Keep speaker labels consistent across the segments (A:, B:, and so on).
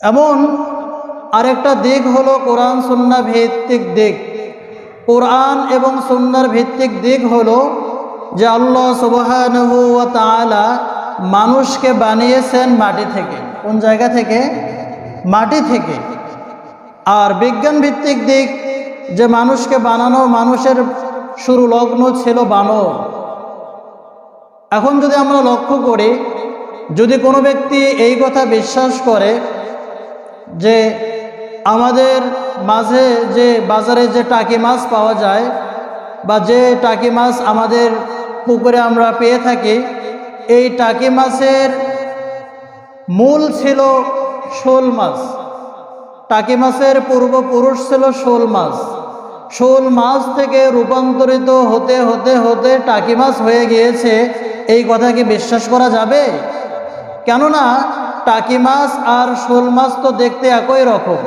A: এমন আরেকটা দিক হলো কোরআন, সন্না ভিত্তিক দিক। কোরআন এবং সন্ন্যার ভিত্তিক দিক হলো যে আল্লাহ সুবহানাহু মানুষকে বানিয়েছেন মাটি থেকে। কোন জায়গা থেকে? মাটি থেকে। আর বিজ্ঞান ভিত্তিক দিক যে মানুষকে বানানো, মানুষের শুরু লগ্ন ছিল বানর। এখন যদি আমরা লক্ষ্য করি, যদি কোনো ব্যক্তি এই কথা বিশ্বাস করে যে আমাদের মাঝে যে বাজারে যে টাকি মাছ পাওয়া যায় বা যে টাকি মাছ আমাদের পুকুরে আমরা পেয়ে থাকি, এই টাকি মাছের মূল ছিল শোল মাছ। টাকি মাছের পূর্বপুরুষ ছিল শোল মাছ। শোল মাছ থেকে রূপান্তরিত হতে হতে হতে টাকি মাছ হয়ে গিয়েছে। এই কথা কি বিশ্বাস করা যাবে? কেননা টাকি মাছ আর শোল মাছ তো দেখতে একই রকম।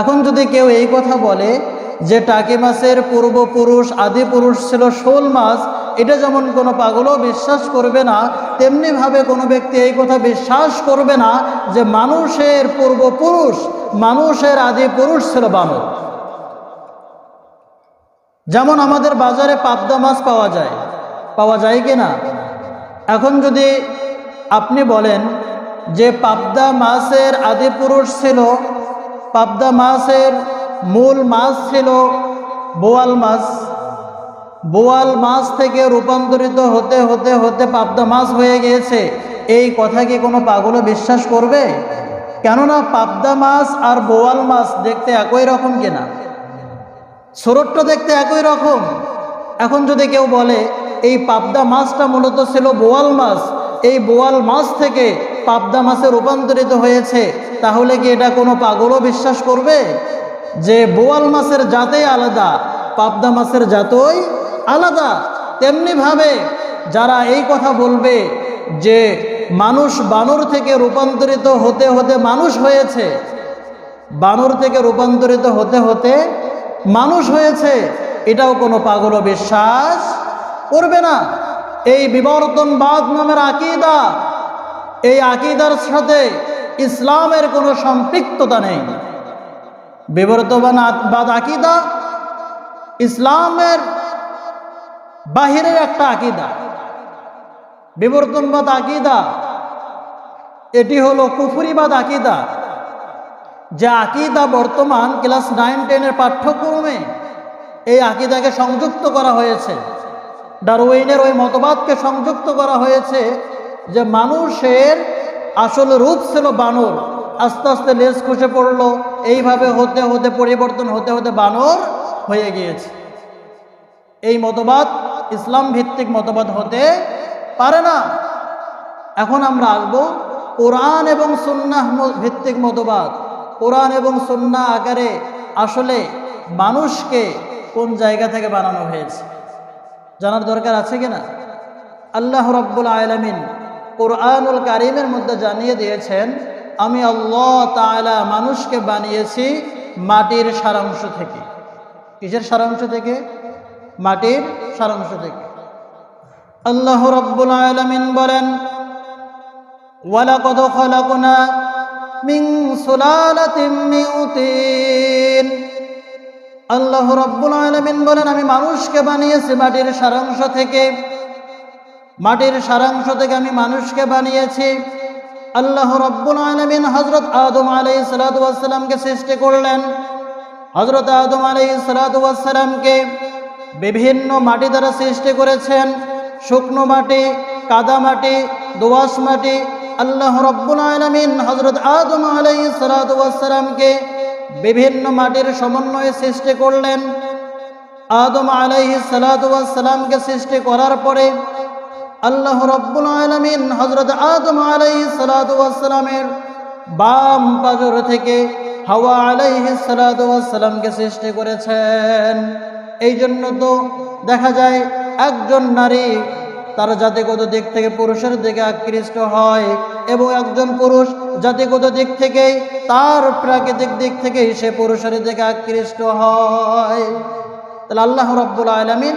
A: এখন যদি কেউ এই কথা বলে যে টাকি মাছের পূর্বপুরুষ আদি পুরুষ ছিল শোল মাছ, এটা যেমন কোনো পাগলও বিশ্বাস করবে না, তেমনিভাবে কোনো ব্যক্তি এই কথা বিশ্বাস করবে না যে মানুষের পূর্বপুরুষ, মানুষের আদি পুরুষ ছিল বানর। যেমন আমাদের বাজারে পাবদা মাছ পাওয়া যায়। পাওয়া যায় কি না? এখন যদি আপনি বলেন যে পাবদা মাছের আদি পুরুষ ছিল, পাবদা মাছের মূল মাছ ছিল বোয়াল মাছ বোয়াল মাছ থেকে রূপান্তরিত হতে হতে হতে পাবদা মাছ হয়ে গিয়েছে। এই কথা কি কোনো পাগলও বিশ্বাস করবে? কেননা পাবদা মাছ আর বোয়াল মাছ দেখতে একই রকম কিনা? ছোটটা দেখতে একই রকম। এখন যদি কেউ বলে, এই পাবদা মাছটা মূলত ছিল বোয়াল মাছ এই বোয়াল মাছ থেকে পাবদা মাছে রূপান্তরিত হয়েছে, তাহলে কি এটা কোনো পাগলও বিশ্বাস করবে? যে বোয়াল মাছের জাতেই আলাদা, পাবদা মাছের জাতই আলাদা। তেমনিভাবে যারা এই কথা বলবে যে মানুষ বানর থেকে রূপান্তরিত হতে হতে মানুষ হয়েছে, বানর থেকে রূপান্তরিত হতে হতে মানুষ হয়েছে, এটাও কোনো পাগল বিশ্বাস করবে না। এই বিবর্তনবাদ নামের আকিদা এই আকিদার সাথে ইসলামের কোনো সম্পৃক্ততা নেই। বিবর্তনবাদ আকিদা ইসলামের বাহিরের একটা আকিদা। বিবর্তনবাদ আকিদা, এটি হলো কুফুরিবাদ আকিদা। যে আকিদা বর্তমান ক্লাস নাইন, টেনের পাঠ্যক্রমে এই আকিদাকে সংযুক্ত করা হয়েছে। ডারউইনের ওই মতবাদকে সংযুক্ত করা হয়েছে যে মানুষের আসল রূপ ছিল বানর। আস্তে আস্তে লেজ খসে পড়ল। এইভাবে হতে হতে, পরিবর্তন হতে হতে বানর হয়ে গিয়েছে। এই মতবাদ ইসলাম ভিত্তিক মতবাদ হতে পারে না। এখন আমরা আসব কোরআন এবং সুন্নাহ ভিত্তিক মতবাদ। কোরআন এবং সুন্না আকারে আসলে মানুষকে কোন জায়গা থেকে বানানো হয়েছে? জানার দরকার আছে কি না? আল্লাহ রব্বুল আলমিন কোরআনুল কারিমের মধ্যে জানিয়ে দিয়েছেন, আমি আল্লাহ তালা মানুষকে বানিয়েছি মাটির সারাংশ থেকে। কিসের সারাংশ থেকে? মাটির সারাংশ থেকে। আল্লাহ রব্বুল আলমিন বলেন, ওয়ালাকদ খলাকুনা মিং সুলালাতিম আল্লাহ রব্বুল আলমিন বলেন, আমি মানুষকে বানিয়েছি মাটির সারাংশ থেকে। মাটির সারাংশ থেকে আমি মানুষকে বানিয়েছি। আল্লাহ রব্বুল আলমিন হজরত আদম আলাই সালাতামকে সৃষ্টি করলেন। হজরত আদম আলাই সালাতামকে বিভিন্ন মাটি দ্বারা সৃষ্টি করেছেন। শুকনো মাটি, কাদা মাটি দোয়াশ মাটি। আল্লাহ রব্বুল আলমিন হজরত আদম আলাই সালাতামকে বিভিন্ন মাটির সমন্বয়ে সৃষ্টি করলেন। আদম আলাইহি সালাতামকে সৃষ্টি করার পরে আল্লাহ রব্বুল আলমিন হজরত আদম আলাইহি সালাতামের বাম পাজর থেকে হাওয়া আলাইহি সালাতামকে সৃষ্টি করেছেন। এই জন্য তো দেখা যায় একজন নারী তার জাতিগত দিক থেকে পুরুষের দিকে আকৃষ্ট হয় এবং একজন পুরুষ জাতিগত দিক থেকে তার প্রাকৃতিক দিক থেকে সে পুরুষের দিকে আকৃষ্ট হয়। তাহলে আল্লাহ রব্বুল আলমিন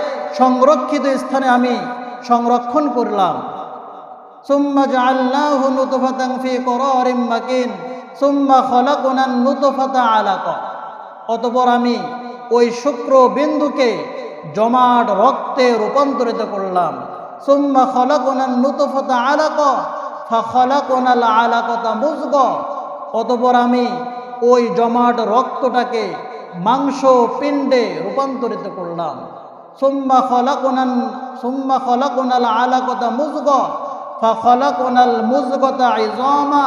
A: সংরক্ষিত স্থানে আমি সংরক্ষণ করলাম। সুম্মা জাআলনাহু নুতফাতান ফি করারিম মাকিন, সুম্মা খলাকনান নুতফাতা আলাকা। অতঃপর আমি ওই শুক্র বিন্দুকে জমাট রক্তে রূপান্তরিত করলাম। সুম্মা খলাকনান নুতফাতা আলাকা ফাখলাকনাল আলাকাতা মুজগ। অতঃপর আমি ওই জমাট রক্তটাকে মাংস পিণ্ডে রূপান্তরিত করলাম। সুম্মা খলাকুনান, সুম্মা খলাকুনাল আলাকতা মুজগ ফা খলাকুনাল মুজগতা ইজমা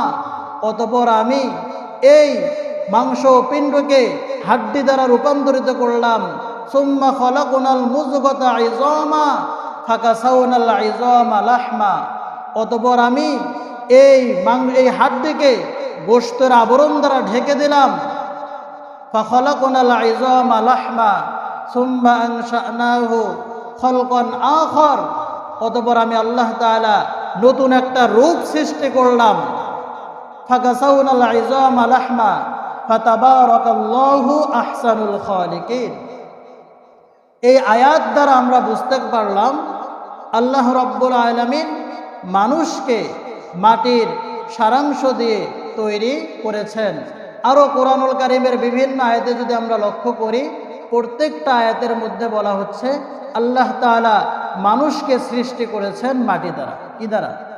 A: অতপর আমি এই মাংস পিণ্ডকে হাড্ডি দ্বারা রূপান্তরিত করলাম। সুম্মা খলাকুনাল মুজগতা ইজমা ফাঁকা সাউনাল ইজমা লাহমা। অতপর আমি এই মাং, এই হাড্ডিকে গোস্তের আবরণ দ্বারা ঢেকে দিলাম। ফা খলাকুনাল ইজমা লাহমা। আখর। অতপর আমি আল্লাহ তালা নতুন একটা রূপ সৃষ্টি করলাম। এই আয়াত দ্বারা আমরা বুঝতে পারলাম, আল্লাহ রব্বুল আলমিন মানুষকে মাটির সারাংশ দিয়ে তৈরি করেছেন। আরও কোরআনুল কারিমের বিভিন্ন আয়াতে যদি আমরা লক্ষ্য করি প্রত্যেকটা আয়াতের মধ্যে বলা হচ্ছে আল্লাহ তালা মানুষকে সৃষ্টি করেছেন মাটি দ্বারা। কি দ্বারা?